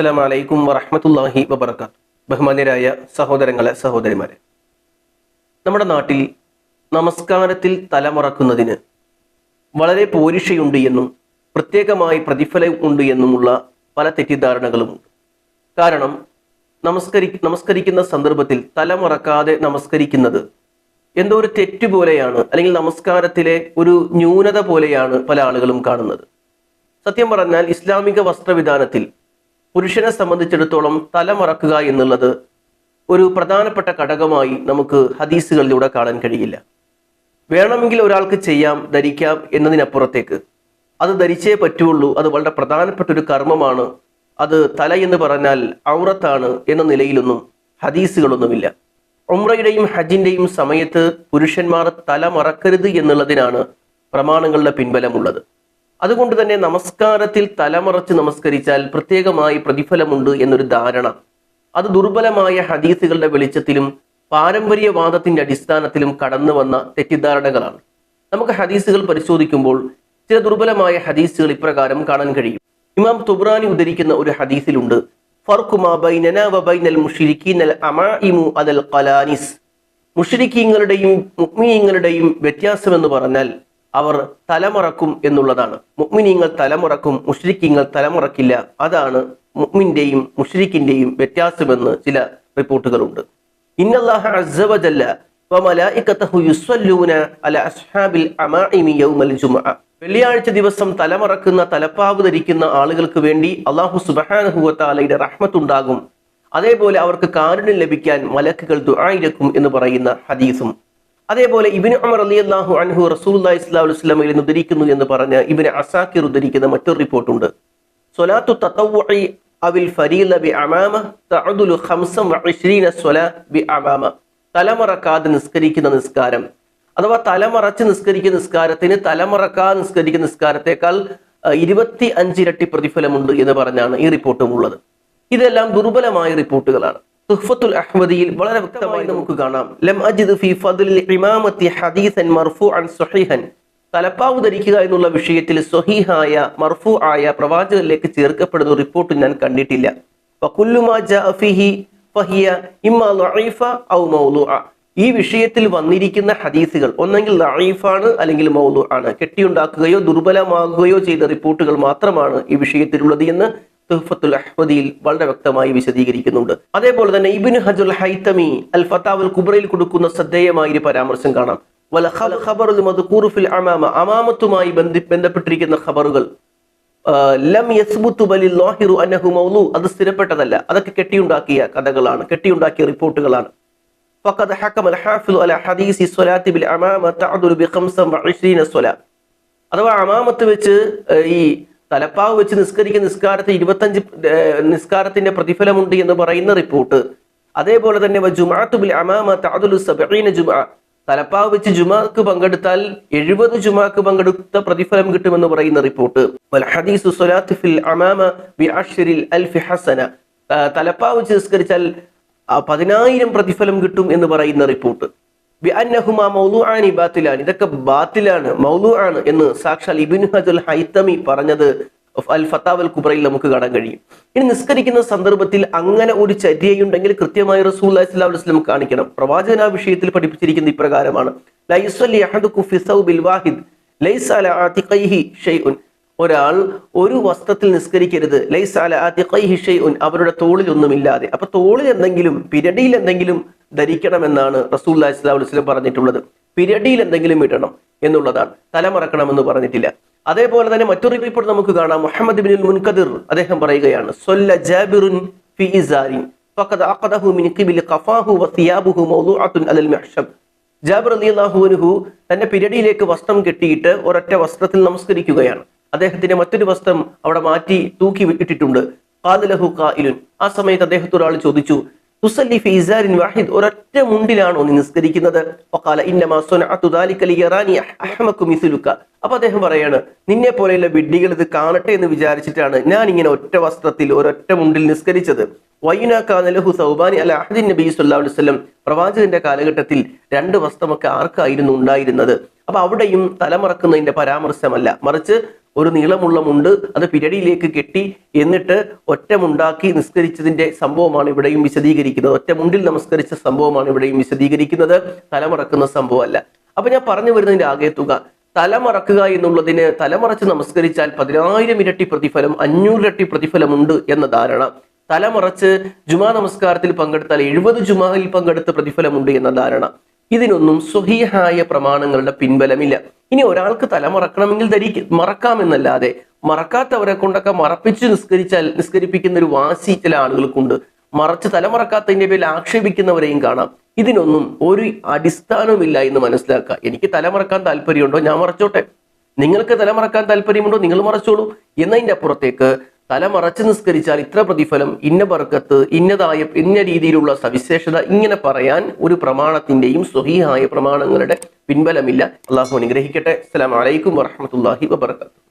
അസ്സലാം വലൈക്കും വറഹമത്തല്ലാഹി വബർക്കാത്ത് ബഹുമാന്യരായ സഹോദരങ്ങളെ സഹോദരിമാരെ. നമ്മുടെ നാട്ടിൽ നമസ്കാരത്തിൽ തലമുറക്കുന്നതിന് വളരെ പോരിഷയുണ്ട് എന്നും പ്രത്യേകമായി പ്രതിഫലം ഉണ്ട് എന്നുമുള്ള പല തെറ്റിദ്ധാരണകളുമുണ്ട് കാരണം നമസ്കരി നമസ്കരിക്കുന്ന സന്ദർഭത്തിൽ തലമുറക്കാതെ നമസ്കരിക്കുന്നത് എന്തോ ഒരു തെറ്റ് പോലെയാണ് അല്ലെങ്കിൽ നമസ്കാരത്തിലെ ഒരു ന്യൂനത പോലെയാണ് പല ആളുകളും കാണുന്നത്. സത്യം പറഞ്ഞാൽ ഇസ്ലാമിക വസ്ത്രവിധാനത്തിൽ പുരുഷനെ സംബന്ധിച്ചിടത്തോളം തലമറക്കുക എന്നുള്ളത് ഒരു പ്രധാനപ്പെട്ട ഘടകമായി നമുക്ക് ഹദീസുകളിലൂടെ കാണാൻ കഴിയില്ല. വേണമെങ്കിൽ ഒരാൾക്ക് ചെയ്യാം ധരിക്കാം എന്നതിനപ്പുറത്തേക്ക്. അത് ധരിച്ചേ പറ്റുള്ളൂ. അത് വളരെ പ്രധാനപ്പെട്ട ഒരു കർമ്മമാണ്. അത് തല എന്ന് പറഞ്ഞാൽ ഔറത്താണ് എന്ന നിലയിലൊന്നും ഹദീസുകളൊന്നുമില്ല. ഉമ്രയുടെയും ഹജ്ജിന്റെയും സമയത്ത് പുരുഷന്മാർ തല മറക്കരുത് എന്നുള്ളതിനാണ് പ്രമാണങ്ങളുടെ പിൻബലമുള്ളത്. അതുകൊണ്ട് തന്നെ നമസ്കാരത്തിൽ തലമറച്ച് നമസ്കരിച്ചാൽ പ്രത്യേകമായി പ്രതിഫലമുണ്ട് എന്നൊരു ധാരണ. അത് ദുർബലമായ ഹദീസുകളുടെ വെളിച്ചത്തിലും പാരമ്പര്യവാദത്തിന്റെ അടിസ്ഥാനത്തിലും കടന്നു വന്ന തെറ്റിദ്ധാരണകളാണ്. നമുക്ക് ഹദീസുകൾ പരിശോധിക്കുമ്പോൾ ചില ദുർബലമായ ഹദീസുകൾ ഇപ്രകാരം കാണാൻ കഴിയും. ഇമാം തുബ്രാനി ഉദ്ധരിക്കുന്ന ഒരു ഹദീസിലുണ്ട്. മുഷ്രിക്കീങ്ങളുടെയും മുക്മിനീങ്ങളുടെയും വ്യത്യാസം എന്ന് പറഞ്ഞാൽ അവർ തലമുറക്കും എന്നുള്ളതാണ്. മുഗ്മിനീങ്ങൾ തലമുറക്കും മുഷ്രിഖിങ്ങൾ തലമുറക്കില്ല. അതാണ് മുഗ്മിന്റെയും മുഷ്രിഖിന്റെയും വ്യത്യാസമെന്ന് ചില റിപ്പോർട്ടുകളുണ്ട്. വെള്ളിയാഴ്ച ദിവസം തലമറക്കുന്ന തലപ്പാവ് ധരിക്കുന്ന ആളുകൾക്ക് വേണ്ടി അള്ളാഹു വതആലയുടെ റഹ്മത്തുണ്ടാകും അതേപോലെ അവർക്ക് കാരുണ്യം ലഭിക്കാൻ മലക്കുകൾ ദുആയിരക്കും എന്ന് പറയുന്ന ഹദീസും അതേപോലെ ഇബിന് ഉമർ അലി അള്ളാഹു അൻഹു റസൂല്ലാ ഇസ്ലാ വസ്ലമയിൽ നിന്ന് ഉദ്ധരിക്കുന്നു എന്ന് പറഞ്ഞ ഇബിന് അസാക്കിർ ഉദ്ധരിക്കുന്ന മറ്റൊരു റിപ്പോർട്ടുണ്ട്. സ്വലാത്തു തത്തവ്വുഇ അവിൽ ഫരീല ബി അമാമ തഅദുലു ഖംസം വഇശ്രീന സ്വലാ ബി അമാമ. തലമറക്കാതെ നിസ്കരിക്കുന്ന നിസ്കാരം. അഥവാ തലമറച്ച് നിസ്കരിക്കുന്ന നിസ്കാരത്തിന് തലമറക്കാതെ നിസ്കരിക്കുന്ന നിസ്കാരത്തേക്കാൾ ഇരുപത്തി അഞ്ചിരട്ടി പ്രതിഫലമുണ്ട് എന്ന് പറഞ്ഞാണ് ഈ റിപ്പോർട്ടും ഉള്ളത്. ഇതെല്ലാം ദുർബലമായ റിപ്പോർട്ടുകളാണ്. തുഹ്ഫത്തുൽ അഹ്മദിയിൽ വളരെ വ്യക്തമായി നമുക്ക് കാണാം. ലം അജിദ് ഫി ഫദ്ലിൽ ഇമാമത്തി ഹദീസൻ മർഫൂഅൻ സ്വഹീഹൻ. തലപ്പാവ് ധരിക്കുക എന്നുള്ള വിഷയത്തിൽ സ്വഹീഹായ മർഫു ആയ പ്രവാചകരിലേക്ക് ചേർക്കപ്പെടുന്ന റിപ്പോർട്ട് ഞാൻ കണ്ടിട്ടില്ല. ഈ വിഷയത്തിൽ വന്നിരിക്കുന്ന ഹദീസുകൾ ഒന്നെങ്കിൽ ലഈഫാണ് അല്ലെങ്കിൽ മൗലു ആണ് കെട്ടിയുണ്ടാക്കുകയോ ദുർബലമാകുകയോ ചെയ്ത റിപ്പോർട്ടുകൾ മാത്രമാണ് ഈ വിഷയത്തിലുള്ളത് എന്ന് തുഹ്ഫത്തുൽ അഹ്മദിയിൽ വളരെ വ്യക്തമായി വിശദീകരിക്കുന്നുണ്ട് അതേപോലെ തന്നെ ഇബിന് ഹജുൽ ഹൈത്തമി അൽ ഫത്താവുൽ കുബ്രയിൽ കൊടുക്കുന്ന ശ്രദ്ധേയമായ ഒരു പരാമർശം കാണാം വല ഖബ- ഖബറുൽ മദ്കൂറു ഫിൽ അമാമ അമാമത്തുമായി ബന്ധി ബന്ധപ്പെട്ടിരിക്കുന്ന ഖബറുകൾ ആ, ലം യസ്ബുത്തു ബലിൽ ലാഹിറു അന്നഹു മൗലു അത് സ്ഥിരപ്പെട്ടതല്ല അതൊക്കെ കെട്ടിയുണ്ടാക്കിയ കഥകളാണ് കെട്ടിയുണ്ടാക്കിയ റിപ്പോർട്ടുകളാണ് فقد حكم الحافظ على حديث الصلاة بالأمامة تعدل بخمسة وعشرين صلاة അഥവാ അമാമത്ത് വെച്ച് ഏഹ്, ഈ തലപ്പാവ് വെച്ച് നിസ്കരിക്കുന്ന നിസ്കാരത്തിൽ ഇരുപത്തഞ്ച് നിസ്കാരത്തിന്റെ പ്രതിഫലമുണ്ട് എന്ന് പറയുന്ന റിപ്പോർട്ട്. അതേപോലെ തന്നെ അമാമ തലപ്പാവ് വെച്ച് ജുമാക്ക് പങ്കെടുത്താൽ എഴുപത് ജുമാക്ക് പങ്കെടുത്ത പ്രതിഫലം കിട്ടുമെന്ന് പറയുന്ന റിപ്പോർട്ട്. ഫിൽ അമാമ ബി തലപ്പാവ് വെച്ച് നിസ്കരിച്ചാൽ പതിനായിരം പ്രതിഫലം കിട്ടും എന്ന് പറയുന്ന റിപ്പോർട്ട്. ഇതൊക്കെ ബാത്തിലാണ് മൗലു ആണ് എന്ന് സാക്ഷാൽ ഇബിൻ ഹജുൽ ഹൈത്തമി പറഞ്ഞത് അൽ ഫത്താവൽ കുബ്രയിൽ നമുക്ക് കാണാൻ കഴിയും. ഇനി നിസ്കരിക്കുന്ന സന്ദർഭത്തിൽ അങ്ങനെ ഒരു ചര്യയുണ്ടെങ്കിൽ കൃത്യമായി റസൂൽ അലൈഹി കാണിക്കണം. പ്രവാചകൻ ആ വിഷയത്തിൽ പഠിപ്പിച്ചിരിക്കുന്ന ഇപ്രകാരമാണ്. ഒരാൾ ഒരു വസ്ത്രത്തിൽ നിസ്കരിക്കരുത് ലൈസ് ഷൈഉൻ. അവരുടെ തോളിൽ ഒന്നുമില്ലാതെ. അപ്പൊ തോളിൽ എന്തെങ്കിലും പിരടിയിൽ എന്തെങ്കിലും ധരിക്കണമെന്നാണ് റസൂൽ വസ്ലം പറഞ്ഞിട്ടുള്ളത്. പിരടിയിൽ എന്തെങ്കിലും ഇടണം എന്നുള്ളതാണ്. തലമറക്കണമെന്ന് പറഞ്ഞിട്ടില്ല. അതേപോലെ തന്നെ മറ്റൊരു റിപ്പോർട്ട് നമുക്ക് കാണാം. മുഹമ്മദ് ബിൻ മുൻകദിർ അദ്ദേഹം പറയുകയാണ് സൊല്ല ജാബിറുൻ ഫി ഇസാരിൻ അഖദഹു മിൻ ഖഫാഹു വസിയാബുഹു അലൽ ജാബിർ തന്റെ പിരടിയിലേക്ക് വസ്ത്രം കെട്ടിയിട്ട് ഒരൊറ്റ വസ്ത്രത്തിൽ നമസ്കരിക്കുകയാണ്. അദ്ദേഹത്തിന്റെ മറ്റൊരു വസ്ത്രം അവിടെ മാറ്റി തൂക്കി ഇട്ടിട്ടുണ്ട്. ആ സമയത്ത് അദ്ദേഹത്തോട് ആൾ ചോദിച്ചു തുസല്ലി ഫി ഇസാരിൻ വാഹിദ് ഒരൊറ്റ മുണ്ടിലാണോ നീ നിസ്കരിക്കുന്നത്. അപ്പൊ അദ്ദേഹം പറയാണ് നിന്നെ പോലെയുള്ള വിഡ്ഢികൾ ഇത് കാണട്ടെ എന്ന് വിചാരിച്ചിട്ടാണ് ഞാൻ ഇങ്ങനെ ഒറ്റ വസ്ത്രത്തിൽ ഒരൊറ്റ മുണ്ടിൽ നിസ്കരിച്ചത്. സൗബാനി അല പ്രവാചകന്റെ കാലഘട്ടത്തിൽ രണ്ട് വസ്ത്രമൊക്കെ ആർക്കായിരുന്നു ഉണ്ടായിരുന്നത്? അപ്പൊ അവിടെയും തലമറക്കുന്നതിന്റെ പരാമർശമല്ല. മറിച്ച് ഒരു നീളമുള്ള മുണ്ട് അത് പിരടിയിലേക്ക് കെട്ടി എന്നിട്ട് ഒറ്റമുണ്ടാക്കി നിസ്കരിച്ചതിന്റെ സംഭവമാണ് ഇവിടെയും വിശദീകരിക്കുന്നത്. ഒറ്റമുണ്ടിൽ നമസ്കരിച്ച സംഭവമാണ് ഇവിടെയും വിശദീകരിക്കുന്നത്. തലമറക്കുന്ന സംഭവമല്ല. അപ്പൊ ഞാൻ പറഞ്ഞു വരുന്നതിന്റെ ആകെ തുക. തലമറക്കുക എന്നുള്ളതിന് തലമറച്ച് നമസ്കരിച്ചാൽ പതിനായിരം ഇരട്ടി പ്രതിഫലം അഞ്ഞൂറ് ഇരട്ടി പ്രതിഫലമുണ്ട് എന്ന ധാരണ. തലമറച്ച് ജുമാ നമസ്കാരത്തിൽ പങ്കെടുത്താൽ എഴുപത് ജുമാഹിൽ പങ്കെടുത്ത് പ്രതിഫലമുണ്ട് എന്ന ധാരണ. ഇതിനൊന്നും സ്വഹീഹായ പ്രമാണങ്ങളുടെ പിൻബലമില്ല. ഇനി ഒരാൾക്ക് തല മറക്കണമെങ്കിൽ ധരിക്ക മറക്കാമെന്നല്ലാതെ മറക്കാത്തവരെ കൊണ്ടൊക്കെ മറപ്പിച്ച് നിസ്കരിച്ചാൽ നിസ്കരിപ്പിക്കുന്ന ഒരു വാശി ചില ആളുകൾക്കുണ്ട്. മറച്ച് തലമറക്കാത്തതിന്റെ പേരിൽ ആക്ഷേപിക്കുന്നവരെയും കാണാം. ഇതിനൊന്നും ഒരു അടിസ്ഥാനവുമില്ല എന്ന് മനസ്സിലാക്കുക. എനിക്ക് തലമറക്കാൻ താല്പര്യമുണ്ടോ? ഞാൻ മറച്ചോട്ടെ. നിങ്ങൾക്ക് തലമറക്കാൻ താല്പര്യമുണ്ടോ? നിങ്ങൾ മറച്ചോളൂ. എന്നതിന്റെ അപ്പുറത്തേക്ക് തല മറച്ച് നിസ്കരിച്ചാൽ ഇത്ര പ്രതിഫലം ഇന്ന ബർക്കത്ത് ഇന്നതായ ഇന്ന രീതിയിലുള്ള സവിശേഷത ഇങ്ങനെ പറയാൻ ഒരു പ്രമാണത്തിന്റെയും സ്വഹീഹായ പ്രമാണങ്ങളുടെ പിൻബലമില്ല. അള്ളാഹു അനുഗ്രഹിക്കട്ടെ. അസ്സലാമു വലൈക്കും വറഹ്മത്തുള്ളാഹി വബർക്കാത്തു